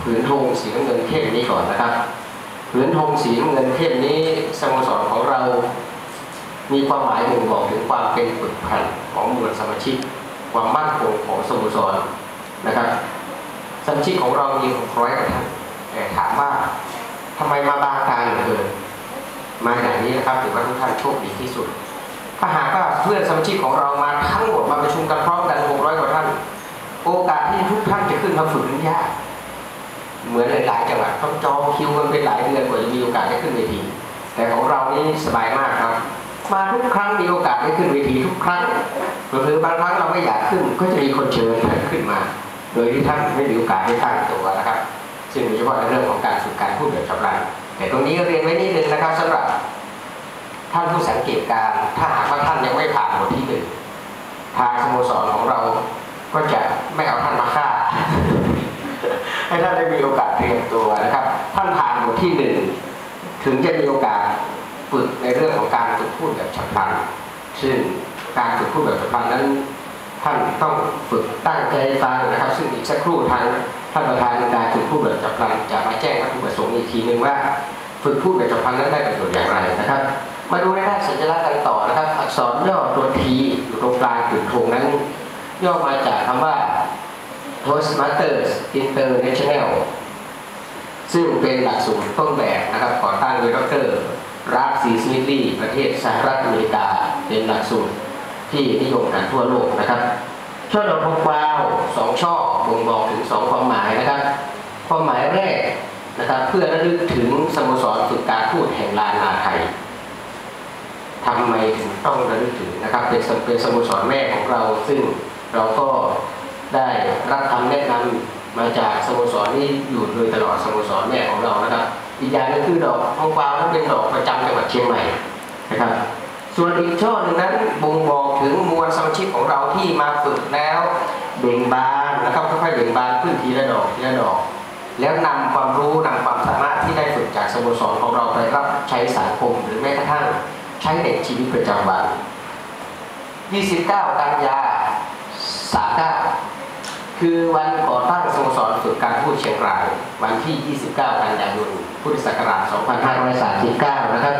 ผืนธงสีน้ำเงินเข้มนี้ก่อนนะครับผืนธงสีน้ำเงินเข้มนี้สโมสรของเรา มีความหมายหนึ่งบอกถึงความเป็นปึกแผ่นของมวลสมาชิก ความมั่นคงของสโมสรนะครับสมาชิกของเรามีหกร้อยกว่าท่านแต่ถามว่าทำไมมาบางตาเหลือเกินมาอย่างนี้นะครับถือว่าทุกท่านโชคดีที่สุด ถ้าหากว่าเพื่อนสมาชิกของเรามาทั้งหมดมาประชุมกันพร้อมกัน600กว่าท่าน โอกาสที่ทุกท่านจะขึ้นมาฝึกนั้นยาก เหมือนหลายๆจังหวัดต้องจองคิวกันเป็นหลายเดือนกว่าจะมีโอกาสได้ขึ้นเวที แต่ของเรานี่สบายมากครับ มาทุกครั้งมีโอกาสได้ขึ้นเวทีทุกครั้งหรือบางครั้งเราไม่อยากขึ้นก็จะมีคนเชิญท่านขึ้นมา โดยที่ท่านไม่มีโอกาสได้ตั้งตัวนะครับ ซึ่งโดยเฉพาะในเรื่องของการฝึกการพูดแบบฉับพลันแต่ตรงนี้ก็เรียนไว้นิดนึงนะครับสำหรับ ท่านผู้สังเกตการถ้าหากว่าท่านยังไม่ผ่านบทที่หนึ่งทางสโมสรของเราก็จะไม่เอาท่าน มีโอกาสเตรียมตัวนะครับท่านผ่านบทที่หนึ่งถึงจะมีโอกาสฝึกในเรื่องของการฝึกพูดแบบฉับพลันซึ่งการฝึกพูดแบบฉับพลันนั้น ท่านต้องฝึกตั้งใจฟังนะครับ ซึ่งอีกสักครู่ทางท่านประธานการฝึกพูดแบบฉับพลันจะมาแจ้งวัตถุประสงค์อีกทีหนึ่งว่า ฝึกพูดแบบฉับพลันนั้นได้ประโยชน์อย่างไรนะครับ มาดูในด้านสัญลักษณ์กันต่อนะครับ อักษรย่อตัว T อยู่ตรงกลางจุดธงนั้น ย่อมาจากคำว่า Toastmasters International ซึ่งเป็นหลักสูตรต้นแบบนะครับก่อตั้งโดยดรรักซีสมิธลีประเทศสหรัฐอเมริกา เป็นหลักสูตรที่นิยมกันทั่วโลกนะครับช่อดอกทองกวาวสองช่อบ่งบอกถึงสองความหมายนะครับ ความหมายแรกนะครับเพื่อระลึกถึงสโมสรฝึกการพูดแห่งลานนาไทยทำไมถึงต้องระลึกถึงนะครับ เป็นเป็นสโมสรแม่ของเราซึ่งเราก็ ได้รับคำแนะนำมาจากสโมสรที่อยู่โดยตลอดสโมสรแม่ของเรานะครับอีกอย่างหนึงคือดอกทองกวาวนั้นเป็นดอกประจำจังหวัดเชียงใหม่นะครับ ส่วนอีกช่อหนึ่งนั้นบ่งบอกถึงมวลสมาชิกของเราที่มาฝึกแล้วเบ่งบานนะครับค่อยๆเบ่งบานขึ้นทีละดอกทีละดอก แล้วนำความรู้นำความสามารถที่ได้ฝึกจากสโมสรของเราไปรับใช้สังคมหรือแม้กระทั่งใช้ในชีวิตประจำวัน 29 กันยา 39 คือวันก่อตั้งสโมสรฝึกการพูดเชียงราย วันที่ 29 กันยายน พุทธศักราช 2539 นะครับ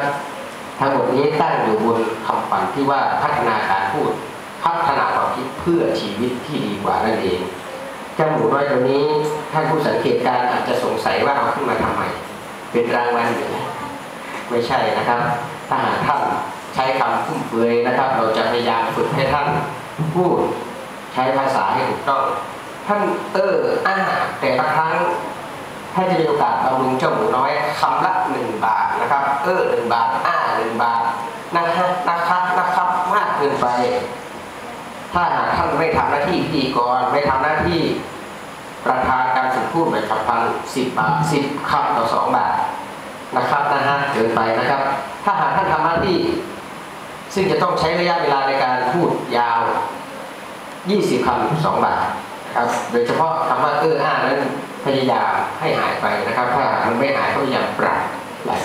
ทั้งหมดนี้ตั้งอยู่บนคำขวัญที่ว่าพัฒนาการพูด พัฒนาความคิดเพื่อชีวิตที่ดีกว่านั่นเองเจ้าหมูน้อยตัวนี้ ท่านผู้สังเกตการอาจจะสงสัยว่าเอาขึ้นมาทำไม เป็นรางวัลหรือไม่ใช่นะครับ ถ้าหากท่านใช้คำฟุ่มเฟือยนะครับ เราจะพยายามฝึกให้ท่านพูดใช้ภาษาให้ถูกต้อง ท่านเอออ้าแต่ละครั้งท่านจะมีโอกาสบำรุงเจ้าหมูน้อยคำละหนึ่งบาทนะครับ เออหนึ่งบาทอ้าหนึ่งบาทนะฮะนะครับนะครับมากเกินไป ถ้าหากท่านไม่ทำหน้าที่พิธีกรไม่ทำหน้าที่ประธานการฝึกพูดแบบฉับพลันสิบบาทสิบคำต่อสองบาทนะครับนะฮะเกินไปนะครับ ถ้าหากท่านทำหน้าที่ ซึ่งจะต้องใช้ระยะเวลาในการพูดยาว 20คำสองบาท ครับ โดยเฉพาะคำว่าเอออ้านั้นพยายามให้หายไปนะครับ ถ้ามันไม่หายก็พยายามปรับไลาย